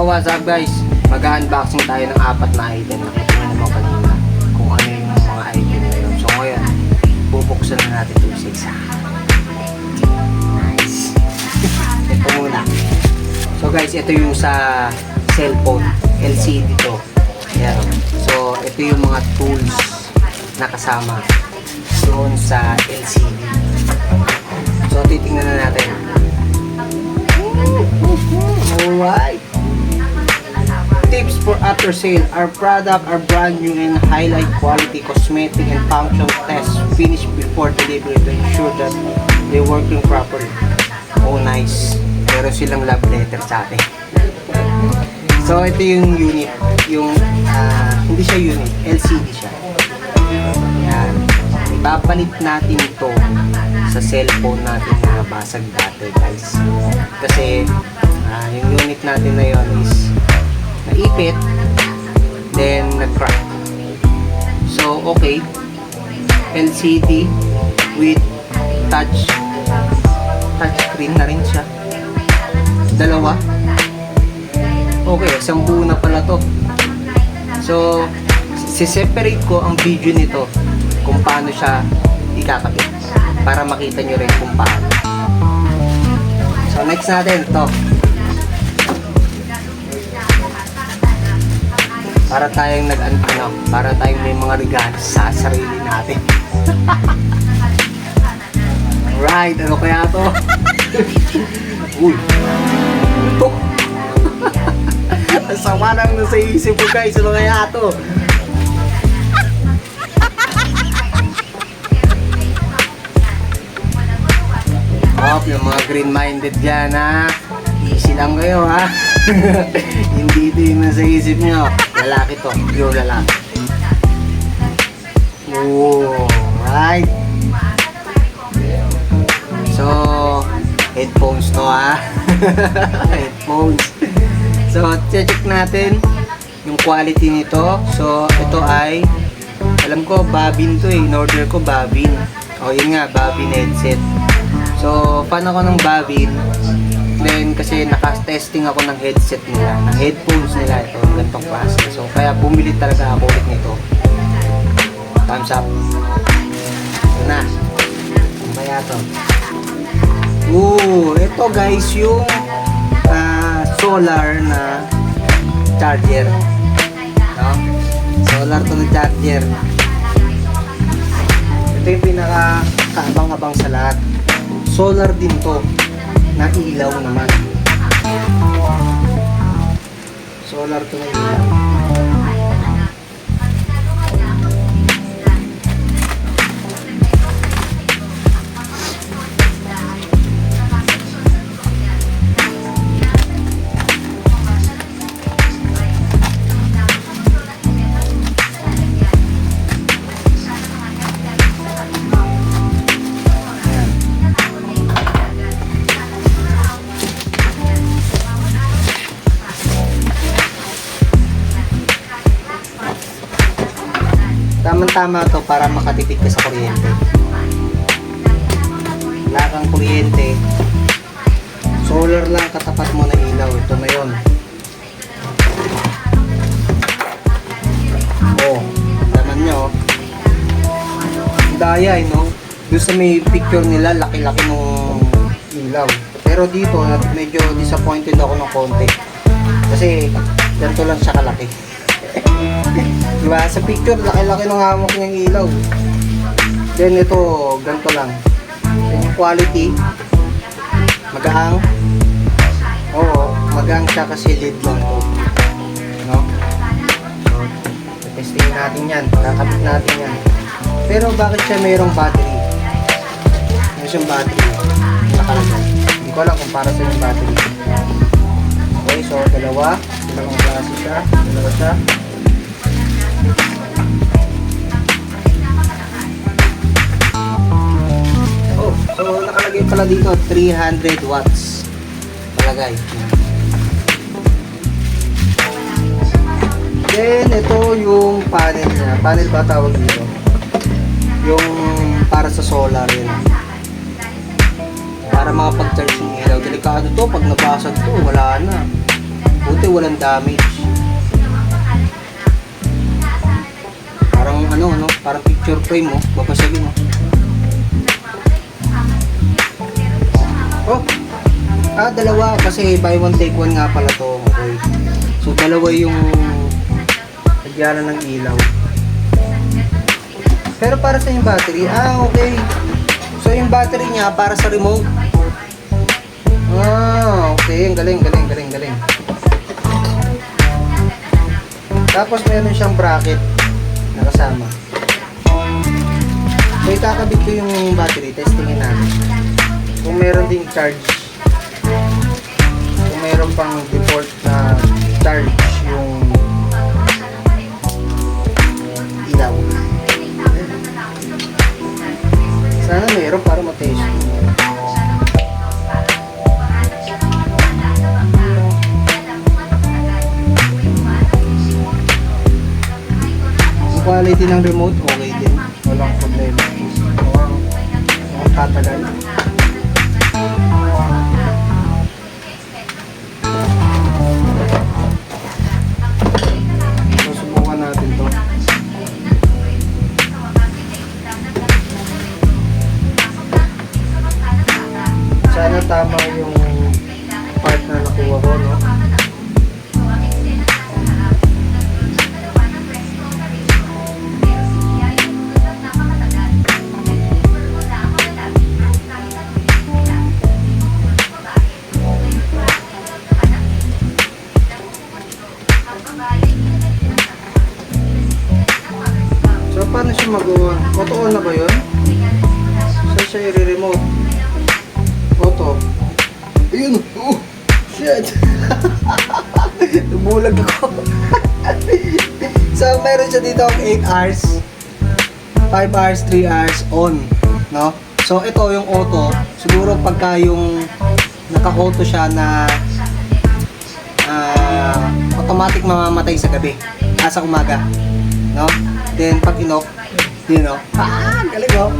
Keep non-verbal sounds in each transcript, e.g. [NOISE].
So what's up guys? Mag-unboxing tayo ng apat na item. Nakita nyo naman kanina kung ano yung mga item na yun. So ngayon, bubuksan na natin ito isa-isa. Nice. ito muna. So guys, ito yung sa cellphone. LCD to. Ayan. So ito yung mga tools na kasama doon sa LCD. So titingnan na natin. For sale. Our product are brand new and highlight quality cosmetic and function tests finished before delivery to ensure that they're working properly. Oh, nice. Meron silang love letter sa atin. So, ito yung unit. Yung, ah, hindi siya unit. LCD siya. Yan. Ipapalit natin ito sa cellphone natin na basag dati, guys. Kasi, ah, yung unit natin na yon is naipit, nag-crack. So, okay. LCD with touch touch screen na rin siya. Dalawa. Okay, isang buo na pala to. So, si-separate ko ang video nito kung paano siya ikakabit para makita nyo rin kung paano. So, next natin to. Para tayong nag ano, para tayong may mga regalo sa sarili natin. [LAUGHS] right, ano kaya to? [LAUGHS] Uy. [LAUGHS] Ito. Sama lang nasa isip ko guys, ano kaya to? Hop, yung mga green-minded dyan ha. Lang kayo ha. [LAUGHS] Hindi ito yung nasa isip nyo. Lalaki to, pure lalaki. Oh, right. So, headphones to ha. [LAUGHS] headphones. So, check natin yung quality nito. So, ito ay alam ko, Babin to eh. In-order ko, Babin. O, yun nga, Babin headset. So, fan ako ng Babin. Then, kasi naka-testing ako ng headset nila, ng headphones nila ito, ganitong klase. So, kaya bumili talaga ako ulit nito. Thumbs up. Ito na. Kaya to? Ooh, ito guys, yung ah, solar na charger. No? Solar to na charger. Ito yung pinaka kaabang-abang sa lahat. Solar din to na ilaw naman. Solar to na ilaw. Tamang-tama to para makatipid ka sa kuryente. Wala kuryente. Solar lang katapat mo na ilaw. Ito na yun. Oh, naman nyo. Daya eh, no? Doon sa may picture nila, laki-laki nung ilaw. Pero dito, medyo disappointed ako ng konti. Kasi, ganito lang siya kalaki. [LAUGHS] Diba? Sa picture, laki-laki ng hamok niyang ilaw. Then ito, ganito lang. Then yung quality, magaang. Oo, magaang siya kasi lead lang to. No? So, testingin natin yan. Kakabit natin yan. Pero bakit siya mayroong battery? Ano siyang battery? Nakalagay. Hindi ko alam kung para sa yung battery. Okay, so dalawa. Dalawang klase siya. Dalawa siya. Oh, so nakalagay pala dito 300 watts. Palagay. Then ito yung panel niya. Panel ba tawag dito? Yung para sa solar yun. Para mga pag-charge ng ilaw. Delikado to pag nabasag to, wala na. Buti walang damage. Parang ano, no? Parang picture frame mo. Babasagin mo. Oh! Ah, dalawa. Kasi buy one take one nga pala to. Okay. So, dalawa yung nagyaran ng ilaw. Pero para sa yung battery, ah, okay. So, yung battery niya para sa remote. Ah, okay. Ang galing, galing, galing, galing. Tapos meron siyang bracket na kasama. So, ikakabit ko yung battery. Testingin natin. Charge. Kung meron pang default na charge yung ilaw. Sana meron para matest. Quality ng remote, okay din. Walang problema. Mukhang, mukhang tatagal. Tama [LAUGHS] Nabulag ako. [LAUGHS] so, meron siya dito ang 8 hours. 5 hours, 3 hours on. No? So, ito yung auto. Siguro pagka yung naka-auto siya na ah, automatic mamamatay sa gabi. Ah, sa umaga. No? Then, pag inok, yun know, ah, galing oh.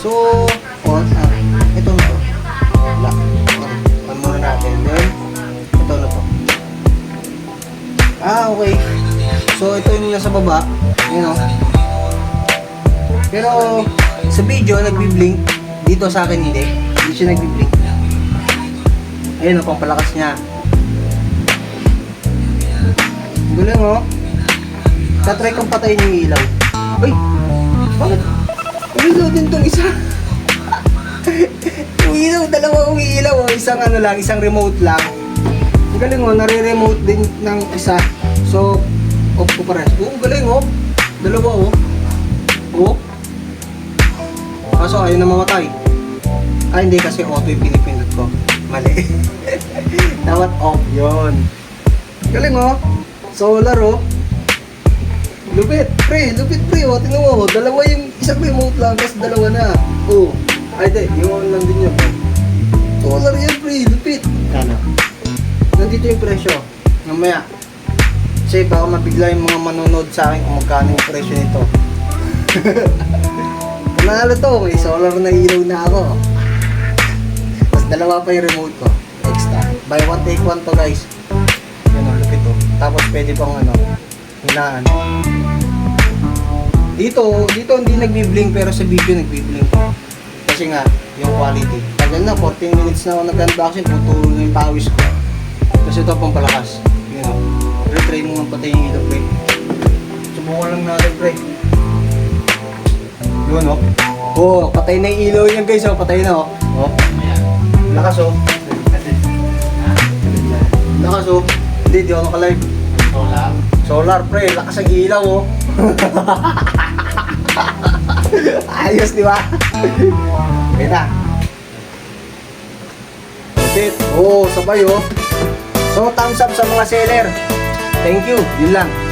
So, on, ito Ah, okay. So, ito yung nasa baba. Yun know. Pero, sa video, nagbi-blink. Dito sa akin, hindi. Hindi siya nagbi-blink. Ayun, oh, pampalakas niya. Ang Galing, oh. Tatry kong patayin yung ilaw. Uy! Bakit? Umilaw din tong isa. [LAUGHS] yung ilaw, dalawa umiilaw. Oh. Isang ano lang, isang remote lang. Galing oh, nare-remote din ng isa. So, off ko pa rin. Oo, galing oh. Dalawa oh. Oh. Kaso ayaw na mamatay. Ah, hindi kasi auto yung pinipindot ko. Mali. [LAUGHS] Dapat off yun. Galing oh. Solar oh. Lupit, pre, lupit pre, oh, tingnan mo, dalawa yung isang remote lang, tapos dalawa na. Oh, ay di, yung lang din yun. Yung presyo, mamaya. Kasi baka mabigla yung mga manonood sa akin kung magkano yung presyo nito. [LAUGHS] Panalo to, may solar na ilaw na ako. Tapos dalawa pa yung remote ko, extra. Buy one take one to guys. Yan ang lupit to. Tapos pwede pang ano, hinaan. Dito, dito hindi nagbi-blink pero sa video nagbi-blink. Kasi nga, yung quality. Tagal na, 14 minutes na ako nag-unboxing, puturo na yung pawis ko. Kasi ito pang palakas. Yun o. Pero try mo nga patay yung ilaw, pre. Subukan lang natin, pre. Yun o. Oh, patay na yung ilaw niyan guys, oh. Patay na, oh. Oh. Lakas, oh. Lakas, oh. Hindi, di ako naka-live. Solar. Solar, pre. Lakas ang ilaw, oh. [LAUGHS] Ayos, di ba? Oo, oh, sabay, oh. So, thumbs up sa mga seller. Thank you. Yun lang.